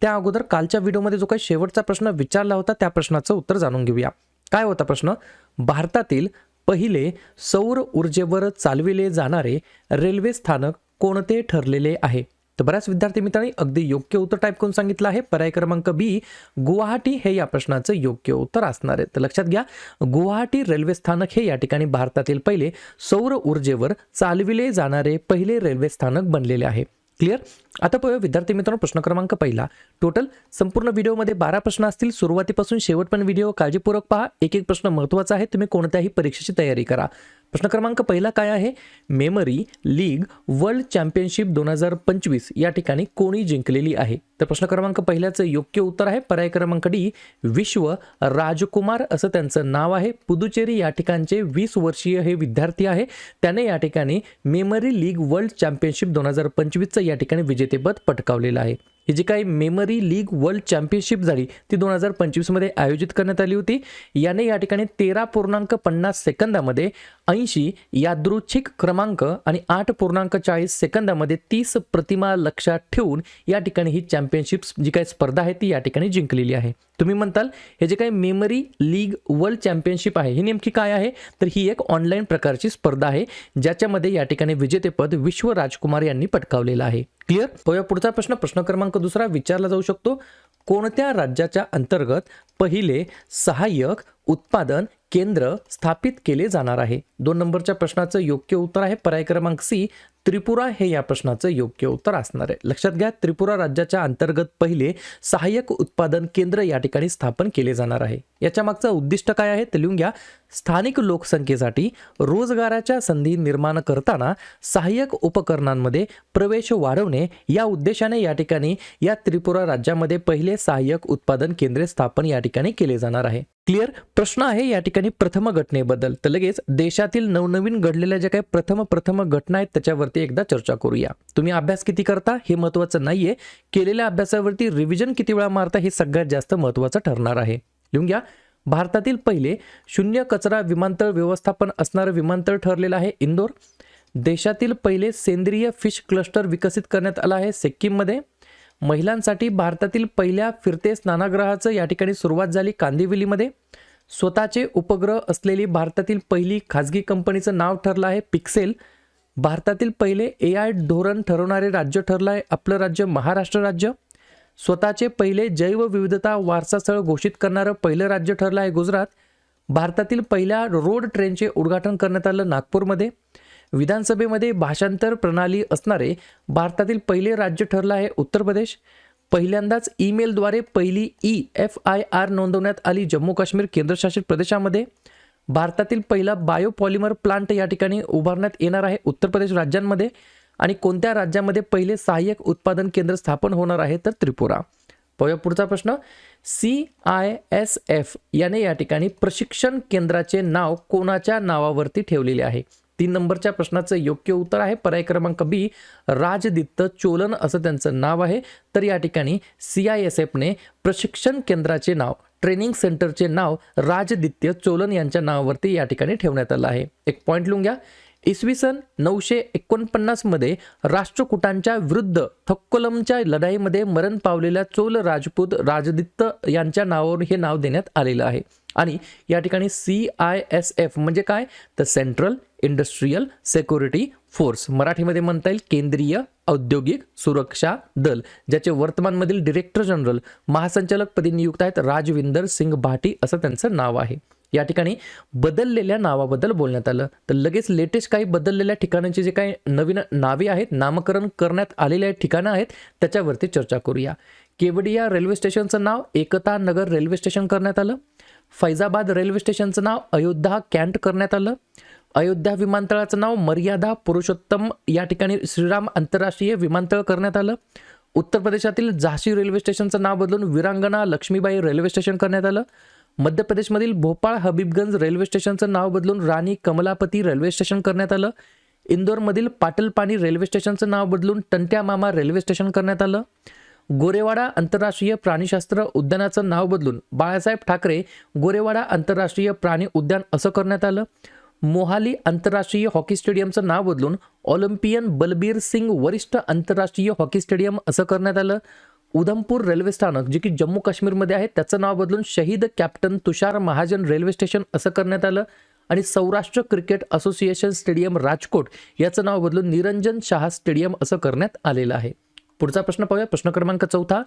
त्या अगोदर कालच्या व्हिडिओमध्ये जो काही शेवटचा प्रश्न विचारला होता त्या प्रश्नाचं उत्तर जाणून घेऊया. काय होता प्रश्न? भारतातील पहिले सौर ऊर्जेवर चालविले जाणारे रेल्वे स्थानक कोणते ठरलेले आहे? तर बऱ्याच विद्यार्थी मित्रांनी अगदी योग्य उत्तर टाईप करून सांगितलं आहे. पर्याय क्रमांक बी गुवाहाटी हे या प्रश्नाचं योग्य उत्तर असणार आहे. तर लक्षात घ्या गुवाहाटी रेल्वे स्थानक हे या ठिकाणी भारतातील पहिले सौर ऊर्जेवर चालविले जाणारे पहिले रेल्वे स्थानक बनलेले आहे. क्लिअर आता पाहूया विद्यार्थी मित्रांनो प्रश्न क्रमांक पहिला. टोटल संपूर्ण व्हिडिओमध्ये बारा प्रश्न असतील. सुरुवातीपासून शेवटपर्यंत व्हिडिओ काळजीपूर्वक पहा. एक एक प्रश्न महत्त्वाचा आहे. तुम्ही कोणत्याही परीक्षेची तयारी करा. प्रश्न क्रमांक पहिला काय आहे? मेमरी लीग वर्ल्ड चॅम्पियनशिप दोन हजार पंचवीस. या ठिकाणी कोणी जिंकलेली आहे? तर प्रश्न क्रमांक पहिल्याचं योग्य उत्तर आहे. पर्याय क्रमांक डी विश्व राजकुमार असं त्यांचं नाव आहे. पुदुचेरी या ठिकाणचे वीस वर्षीय हे विद्यार्थी आहे. त्याने या ठिकाणी मेमरी लीग वर्ल्ड चॅम्पियनशिप दोन हजार पंचवीसचं या ठिकाणी विजेतेपद पटकावलेलं आहे. ही जी काही मेमरी लीग वर्ल्ड चॅम्पियनशिप झाली ती दोन हजार पंचवीसमध्ये आयोजित करण्यात आली होती. याने या ठिकाणी तेरा पूर्णांक पन्नास सेकंदामध्ये ऐंशी यादृच्छिक क्रमांक आणि आठ पूर्णांक चाळीस सेकंदामध्ये तीस प्रतिमा लक्षात ठेवून या ठिकाणी ही चॅम्पियनशिप जी काही स्पर्धा आहे ती या ठिकाणी जिंकलेली आहे. तुम्ही म्हणताल हे जे काही मेमरी लीग वर्ल्ड चॅम्पियनशिप आहे ही नेमकी काय आहे? तर ही एक ऑनलाईन प्रकारची स्पर्धा आहे ज्याच्यामध्ये या ठिकाणी विजेतेपद विश्व राजकुमार यांनी पटकावलेलं आहे. क्लिअर? पाहूया पुढचा प्रश्न. प्रश्न क्रमांक दुसरा विचारला जाऊ शकतो. कोणत्या राज्याच्या अंतर्गत पहिले सहाय्यक उत्पादन केंद्र स्थापित केले जाणार आहे? दोन नंबरच्या प्रश्नाचं योग्य उत्तर आहे. पर्याय क्रमांक सी त्रिपुरा हे या प्रश्नाचं योग्य उत्तर असणार आहे. लक्षात घ्या त्रिपुरा राज्याच्या अंतर्गत पहिले सहाय्यक उत्पादन केंद्र या ठिकाणी स्थापन केले जाणार आहे. याच्या मागचं उद्दिष्ट काय आहे ते लिहून घ्या. स्थानिक लोकसंख्येसाठी रोजगाराच्या संधी निर्माण करताना सहाय्यक उपकरणांमध्ये प्रवेश वाढवणे या उद्देशाने या ठिकाणी या त्रिपुरा राज्यामध्ये पहिले सहाय्यक उत्पादन केंद्रे स्थापन या ठिकाणी केले जाणार आहे. क्लिअर प्रश्न आहे या ठिकाणी प्रथम घटनेबद्दल. तर लगेच देशातील नवनवीन घडलेल्या ज्या काही प्रथम प्रथम घटना आहेत त्याच्यावरती एकदा चर्चा करूया. तुम्ही अभ्यास किती करता हे महत्त्वाचं नाहीये. केलेल्या अभ्यासावरती रिव्हिजन किती वेळा मारता हे सगळ्यात जास्त महत्त्वाचं ठरणार आहे. लिहून घ्या. भारतातील पहिले शून्य कचरा विमानतळ व्यवस्थापन असणारं विमानतळ ठरलेलं आहे इंदोर. देशातील पहिले सेंद्रिय फिश क्लस्टर विकसित करण्यात आलं आहे सिक्कीममध्ये. महिलांसाठी भारतातील पहिल्या फिरते स्नानागृहाचं या ठिकाणी सुरुवात झाली कांदिवलीमध्ये. स्वतःचे उपग्रह असलेली भारतातील पहिली खाजगी कंपनीचं नाव ठरलं आहे पिक्सेल. भारतातील पहिले ए आय धोरण ठरवणारे राज्य ठरलं आहे आपलं राज्य महाराष्ट्र राज्य. स्वतःचे पहिले जैवविविधता वारसास्थळ घोषित करणारं पहिलं राज्य ठरलं आहे गुजरात. भारतातील पहिल्या रोड ट्रेनचे उद्घाटन करण्यात आलं नागपूरमध्ये. विधानसभेमध्ये भाषांतर प्रणाली असणारे भारतातील पहिले राज्य ठरलं आहे उत्तर प्रदेश. पहिल्यांदाच ईमेलद्वारे पहिली ई एफ आय आर नोंदवण्यात आली जम्मू काश्मीर केंद्रशासित प्रदेशामध्ये. भारतातील पहिला बायोपॉलिमर प्लांट या ठिकाणी उभारण्यात येणार आहे उत्तर प्रदेश राज्यांमध्ये. आणि कोणत्या राज्यामध्ये पहिले सहाय्यक उत्पादन केंद्र स्थापन होणार आहे तर त्रिपुरा. पाहूया पुढचा प्रश्न. सी आय एस एफ याने या ठिकाणी प्रशिक्षण केंद्राचे नाव कोणाच्या नावावरती ठेवलेले आहे? तीन नंबरच्या प्रश्नाचं योग्य उत्तर आहे. पर्याय क्रमांक बी राजदित्त चोलन असं त्यांचं नाव आहे. तर या ठिकाणी सी आय एस एफने प्रशिक्षण केंद्राचे नाव ट्रेनिंग सेंटरचे नाव राजदित्य चोलन यांच्या नावावरती या ठिकाणी ठेवण्यात आलं आहे. एक पॉईंट लिहून घ्या. इसवी सन नऊशे एकोणपन्नासमध्ये राष्ट्रकुटांच्या विरुद्ध थक्कोलमच्या लढाईमध्ये मरण पावलेल्या चोल राजपूत राजदित्त यांच्या नावावर हे नाव देण्यात आलेलं आहे. आणि या ठिकाणी सी आय एस एफ म्हणजे काय? तर सेंट्रल इंडस्ट्रीयल सेक्युरिटी फोर्स मराठीमध्ये म्हणता येईल केंद्रीय औद्योगिक सुरक्षा दल ज्याचे वर्तमानमधील डिरेक्टर जनरल महासंचालक पदी नियुक्त आहेत राजविंदर सिंग भाटी असं त्यांचं नाव आहे. या ठिकाणी बदललेल्या नावाबद्दल बोलण्यात आलं. तर लगेच लेटेस्ट काही बदललेल्या ठिकाणांची जे काही नवीन नावे आहेत नामकरण करण्यात आलेल्या ठिकाणं आहेत त्याच्यावरती चर्चा करूया. केवडिया रेल्वे स्टेशनचं नाव एकता नगर रेल्वे स्टेशन करण्यात आलं. फैजाबाद रेल्वे स्टेशनचं नाव अयोध्या कॅन्ट करण्यात आलं. अयोध्या विमानतळाचं नाव मर्यादा पुरुषोत्तम या ठिकाणी श्रीराम आंतरराष्ट्रीय विमानतळ करण्यात आलं. उत्तर प्रदेशातील झाशी रेल्वे स्टेशनचं नाव बदलून विरांगणा लक्ष्मीबाई रेल्वे स्टेशन करण्यात आलं. मध्य प्रदेशमधील भोपाळ हबीबगंज रेल्वे स्टेशनचं नाव बदलून राणी कमलापती रेल्वे स्टेशन करण्यात आलं. इंदोरमधील पाटलपाणी रेल्वे स्टेशनचं नाव बदलून टंट्या मामा रेल्वे स्टेशन करण्यात आलं. गोरेवाडा आंतरराष्ट्रीय प्राणीशास्त्र उद्यानाचं नाव बदलून बाळासाहेब ठाकरे गोरेवाडा आंतरराष्ट्रीय प्राणी उद्यान असं करण्यात आलं. मोहाली आंतरराष्ट्रीय हॉकी स्टेडियमचं नाव बदलून ऑलिम्पियन बलबीर सिंग वरिष्ठ आंतरराष्ट्रीय हॉकी स्टेडियम असं करण्यात आलं. उधमपूर रेल्वे स्थानक जे की जम्मू काश्मीरमध्ये आहे त्याचं नाव बदलून शहीद captain Tushar Mahajan railway station असं करण्यात आलं. आणि Saurashtra cricket association stadium Rajkot याचं नाव बदलून निरंजन शहा स्टेडियम असं करण्यात आलेलं आहे. पुढचा प्रश्न पाहूया. प्रश्न क्रमांक चौथा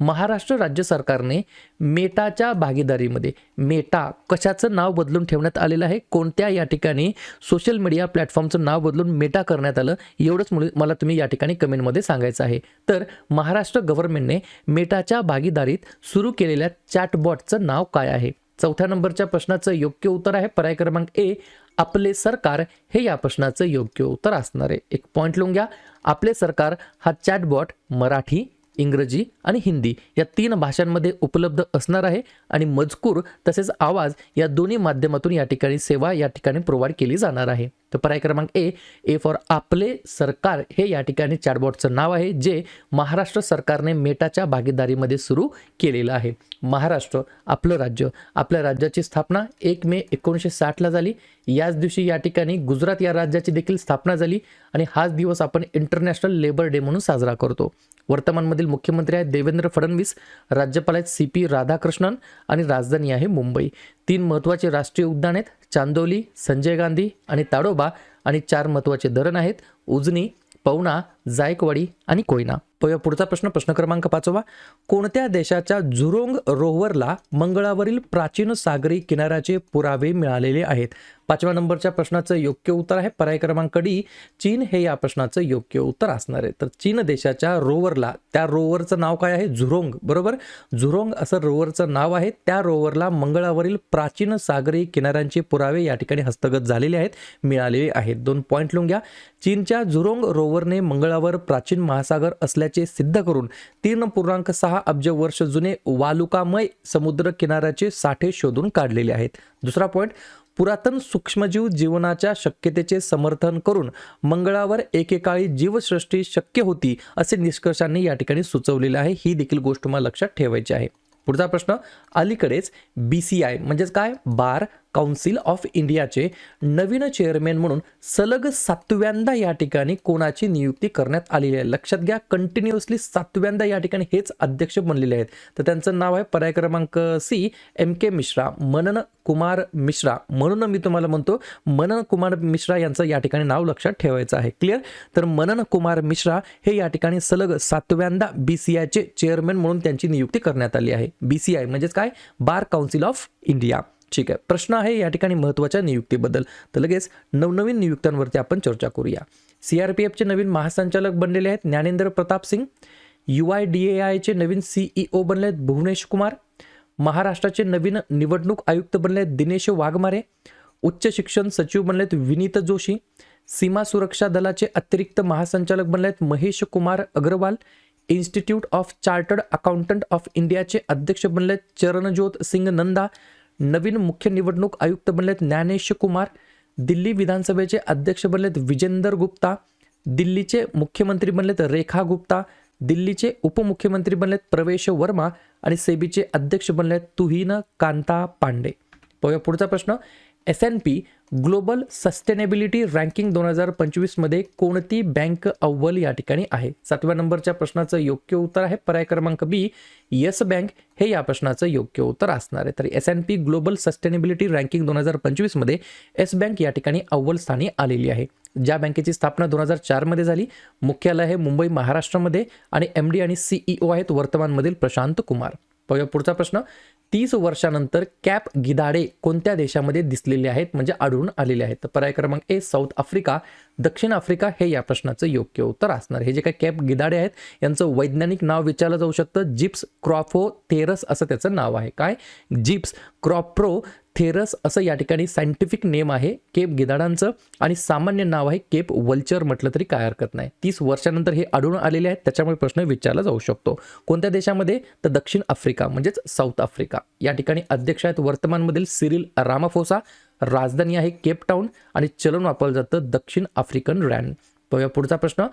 महाराष्ट्र राज्य सरकारने मेटाच्या भागीदारीमध्ये मेटा कशाचं नाव बदलून ठेवण्यात आलेलं आहे? कोणत्या या ठिकाणी सोशल मीडिया प्लॅटफॉर्मचं नाव बदलून मेटा करण्यात आलं? एवढंच मला तुम्ही या ठिकाणी कमेंटमध्ये सांगायचं आहे. तर महाराष्ट्र गव्हर्नमेंटने मेटाच्या भागीदारीत सुरू केलेल्या चॅटबॉटचं नाव काय आहे? चौथ्या नंबरच्या प्रश्नाचं योग्य उत्तर आहे. पर्याय क्रमांक ए आपले सरकार. हे या प्रश्नाचं योग्य उत्तर असणार आहे. एक पॉईंट लिहून घ्या. आपले सरकार हा चॅटबॉट मराठी इंग्रजी आणि हिंदी या तीन भाषांमध्ये उपलब्ध असणार आहे आणि मजकूर तसेच आवाज या दोन्ही माध्यमातून या ठिकाणी सेवा या ठिकाणी प्रोव्हाइड केली जाणार आहे. तर पर्याय क्रमांक ए ए फॉर आपले सरकार हे या ठिकाणी चॅटबॉटचं नाव आहे जे महाराष्ट्र सरकारने मेटाच्या भागीदारीमध्ये सुरू केलेलं आहे. महाराष्ट्र आपलं राज्य. आपल्या राज्याची स्थापना एक मे एकोणीसशे साठला झाली. याच दिवशी या ठिकाणी गुजरात या राज्याची देखील स्थापना झाली आणि हाच दिवस आपण इंटरनॅशनल लेबर डे म्हणून साजरा करतो. वर्तमानमधील मुख्यमंत्री आहेत देवेंद्र फडणवीस राज्यपाल आहेत सी पी राधाकृष्णन आणि राजधानी आहे मुंबई. तीन महत्त्वाचे राष्ट्रीय उद्यान आहेत. चांदोली संजय गांधी आणि ताडोबा आणि चार महत्त्वाचे धरण आहेत. उजनी पवना जायकवाडी आणि कोयना. प- पुढचा प्रश्न प्रश्न क्रमांक पाचवा. कोणत्या देशाच्या झुरोंग रोव्हरला मंगळावरील प्राचीन सागरी किनाऱ्याचे पुरावे मिळालेले आहेत? पाचव्या नंबरच्या प्रश्नाचं योग्य उत्तर आहे. पर्याय क्रमांक डी चीन हे या प्रश्नाचं योग्य उत्तर असणार आहे. तर चीन देशाच्या रोवरला त्या रोवरचं नाव काय आहे? झुरोंग. बरोबर? झुरोंग असं रोवरचं नाव आहे. त्या रोवरला मंगळावरील प्राचीन सागरी किनाऱ्यांचे पुरावे या ठिकाणी हस्तगत झालेले आहेत मिळालेले आहेत. दोन पॉईंट लिहून घ्या. चीनच्या झुरोंग रोवरने मंगळ मंगळावर प्राचीन महासागर असल्याचे सिद्ध करून तीन पूर्णांक सहा अब्ज वर्ष जुने वालुकामय समुद्र किनाऱ्याचे साठे शोधून काढलेले आहेत. दुसरा पॉईंट पुरातन सूक्ष्मजीव जीवनाच्या शक्यतेचे समर्थन करून मंगळावर एकेकाळी जीवसृष्टी शक्य होती असे निष्कर्षांनी या ठिकाणी सुचवलेले आहे. ही देखील गोष्ट मला लक्षात ठेवायची आहे. पुढचा प्रश्न अलीकडेच बी सी आय म्हणजेच काय? बार काउन्सिल ऑफ इंडियाचे नवीन चेअरमॅन म्हणून सलग सातव्यांदा या ठिकाणी कोणाची नियुक्ती करण्यात आलेली आहे. लक्षात घ्या कंटिन्युअसली सातव्यांदा या ठिकाणी हेच अध्यक्ष बनलेले आहेत. तर त्यांचं नाव आहे पर्याय क्रमांक सी एम के मिश्रा. मनन कुमार मिश्रा. म्हणून मी तुम्हाला म्हणतो मनन कुमार मिश्रा यांचं या ठिकाणी नाव लक्षात ठेवायचं आहे. क्लिअर तर मनन कुमार मिश्रा हे या ठिकाणी सलग सातव्यांदा बी सी आयचे चेअरमॅन म्हणून त्यांची नियुक्ती करण्यात आली आहे. बी सी आय म्हणजेच काय? बार काउन्सिल ऑफ इंडिया ठीक आहे. प्रश्न आहे या ठिकाणी महत्त्वाच्या नियुक्तीबद्दल. तर लगेच नवनवीन नियुक्त्यांवरती आपण चर्चा करूया. सी आर पी एफचे नवीन महासंचालक बनलेले आहेत Gyanendra Pratap Singh. U I D A आयचे नवीन सीईओ बनले आहेत भुवनेश कुमार. महाराष्ट्राचे नवीन निवडणूक आयुक्त बनले आहेत दिनेश वाघमारे. उच्च शिक्षण सचिव बनले आहेत विनीत जोशी. सीमा सुरक्षा दलाचे अतिरिक्त महासंचालक बनले आहेत Mahesh Kumar Agarwal. Institute of chartered accountant of इंडियाचे अध्यक्ष बनले आहेत चरणज्योत सिंग नंदा. नवीन मुख्य निवडणूक आयुक्त बनलेत ज्ञानेश कुमार दिल्ली विधानसभेचे अध्यक्ष बनलेत विजेंदर गुप्ता दिल्लीचे मुख्यमंत्री बनलेत रेखा गुप्ता दिल्लीचे उपमुख्यमंत्री बनलेत प्रवेश वर्मा आणि सेबीचे अध्यक्ष बनलेत तुहीन कांता पांडे. पाहूया पुढचा प्रश्न. S and P global sustainability ranking दोन हजार पंचवीसमध्ये कोणती बँक अव्वल या ठिकाणी आहे? सातव्या नंबरच्या प्रश्नाचं योग्य उत्तर आहे पर्याय क्रमांक बी. येस बँक हे या प्रश्नाचं योग्य उत्तर असणार आहे. तर S and P global sustainability ranking दोन हजार पंचवीसमध्ये येस बँक या ठिकाणी अव्वल स्थानी आलेली आहे. ज्या बँकेची स्थापना दोन हजार चारमध्ये झाली मुख्यालय आहे मुंबई महाराष्ट्रामध्ये आणि एम डी आणि सीईओ आहेत वर्तमानमधील प्रशांत कुमार. पुढचा प्रश्न. तीस वर्षानंतर कॅप गिदाडे कोणत्या देशामध्ये दिसलेले आहेत? म्हणजे आढळून आलेले आहेत. तर पर्याय क्रमांक ए साऊथ आफ्रिका. दक्षिण आफ्रिका हे या प्रश्नाचं योग्य उत्तर असणार. हे जे काही कॅप गिदाडे आहेत यांचं वैज्ञानिक नाव विचारलं जाऊ शकतं. जिप्स क्रॉफो थेरस असं त्याचं नाव आहे. काय? जिप्स क्रॉप्रो थेरस असं या ठिकाणी सायंटिफिक नेम आहे. केप गिधाडांचं आणि सामान्य नाव आहे केप वल्चर म्हटलं तरी काय हरकत नाही. तीस वर्षानंतर हे आढळून आलेले आहेत. त्याच्यामुळे प्रश्न विचारला जाऊ शकतो. कोणत्या देशामध्ये? तर दक्षिण आफ्रिका म्हणजेच साऊथ आफ्रिका. या ठिकाणी अध्यक्ष आहेत वर्तमानमधील सिरिल रामाफोसा. राजधानी आहे केपटाऊन आणि चलन वापरलं जातं दक्षिण आफ्रिकन रॅन पाहूया पुढचा प्रश्न.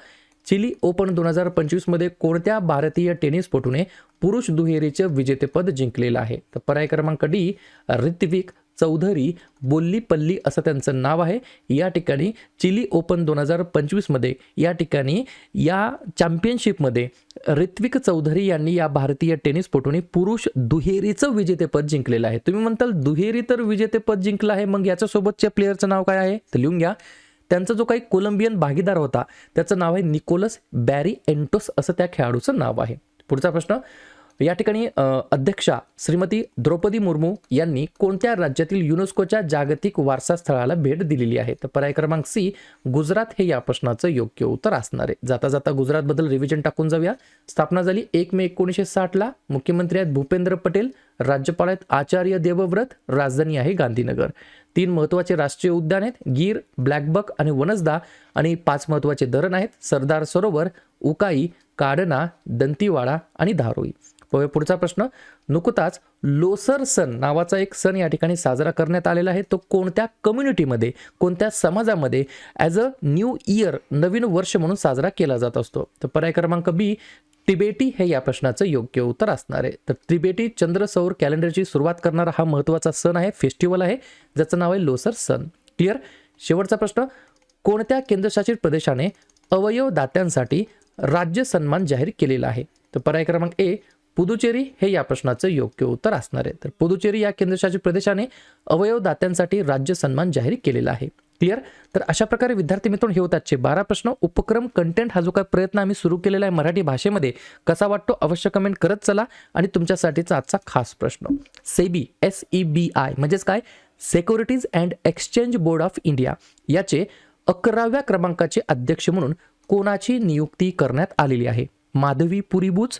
चिली ओपन दोन हजार पंचवीसमध्ये कोणत्या भारतीय टेनिसपटूने पुरुष दुहेरीचे विजेतेपद जिंकलेलं आहे? तर पर्याय क्रमांक डी ऋत्विक चौधरी बोल्लीपल्ली असं त्यांचं नाव आहे. या ठिकाणी चिली ओपन दोन हजार पंचवीसमध्ये या ठिकाणी या चॅम्पियनशिपमध्ये ऋत्विक चौधरी यांनी या भारतीय टेनिसपटूने पुरुष दुहेरीचं विजेतेपद जिंकलेलं आहे. तुम्ही म्हणताल दुहेरी तर विजेतेपद जिंकलं आहे मग याच्यासोबतच्या प्लेअरचं नाव काय आहे? तर लिहून घ्या. त्यांचा जो काही कोलंबियन भागीदार होता त्याचं नाव आहे निकोलस बॅरी एंटोस असं त्या खेळाडूचं नाव आहे. पुढचा प्रश्न या ठिकाणी अध्यक्षा श्रीमती द्रौपदी मुर्मू यांनी कोणत्या राज्यातील युनेस्कोच्या जागतिक वारसा स्थळाला भेट दिलेली आहे? तर पर्याय क्रमांक सी गुजरात हे या प्रश्नाचं योग्य उत्तर असणार आहे. जाता जाता गुजरातबद्दल रिव्हिजन टाकून जाऊया. स्थापना झाली एक मे एकोणीसशे साठला मुख्यमंत्री आहेत भूपेंद्र पटेल राज्यपाल आहेत आचार्य देवव्रत राजधानी आहे गांधीनगर. तीन महत्त्वाचे राष्ट्रीय उद्यान आहेत गीर ब्लॅकबक आणि वनसदा. आणि पाच महत्त्वाचे धरण आहेत सरदार सरोवर उकाई काडना दंतीवाडा आणि धारोई. पुढचा प्रश्न. नुकताच लोसर सण नावाचा एक सण या ठिकाणी साजरा करण्यात आलेला आहे. तो कोणत्या कम्युनिटीमध्ये कोणत्या समाजामध्ये ॲज अ न्यू इयर नवीन वर्ष म्हणून साजरा केला जात असतो? तर पर्याय क्रमांक बी तिबेटी हे या प्रश्नाचं योग्य उत्तर असणार आहे. तर तिबेटी चंद्र सौर कॅलेंडरची सुरुवात करणारा हा महत्त्वाचा सण आहे फेस्टिवल आहे ज्याचं नाव आहे लोसर सण. क्लिअर शेवटचा प्रश्न कोणत्या केंद्रशासित प्रदेशाने अवयव दात्यांसाठी राज्य सन्मान जाहीर केलेला आहे? तर पर्याय क्रमांक ए पुदुचेरी हे या प्रश्नाचं योग्य उत्तर असणार आहे. तर पुदुचेरी या केंद्रशासित प्रदेशाने अवयव दात्यांसाठी राज्य सन्मान जाहीर केलेला आहे. क्लिअर तर अशा प्रकारे विद्यार्थी मित्रांनो हे होत आजचे बारा प्रश्न. उपक्रम कंटेंट हा जो काय प्रयत्न आम्ही सुरू केलेला आहे मराठी भाषेमध्ये कसा वाटतो? अवश्य कमेंट करत चला. आणि तुमच्यासाठीचा आजचा खास प्रश्न. SEBI S E B I म्हणजेच काय? Securities and exchange board of India याचे अकराव्या क्रमांकाचे अध्यक्ष म्हणून कोणाची नियुक्ती करण्यात आलेली आहे? माधवी पुरीबुज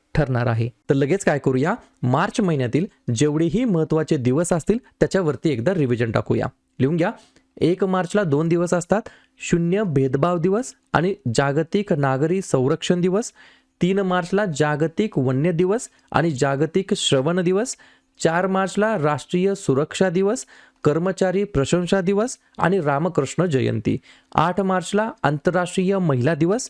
ठरणार आहे. तर लगेच काय करूया? मार्च महिन्यातील जेवढेही महत्त्वाचे दिवस असतील त्याच्यावरती एकदा रिव्हिजन टाकूया. लिहून घ्या. एक मार्चला दोन दिवस असतात. शून्य भेदभाव दिवस आणि जागतिक नागरी संरक्षण दिवस. तीन मार्चला जागतिक वन्य दिवस आणि जागतिक श्रवण दिवस. चार मार्चला राष्ट्रीय सुरक्षा दिवस कर्मचारी प्रशंसा दिवस आणि रामकृष्ण जयंती. आठ मार्चला आंतरराष्ट्रीय महिला दिवस.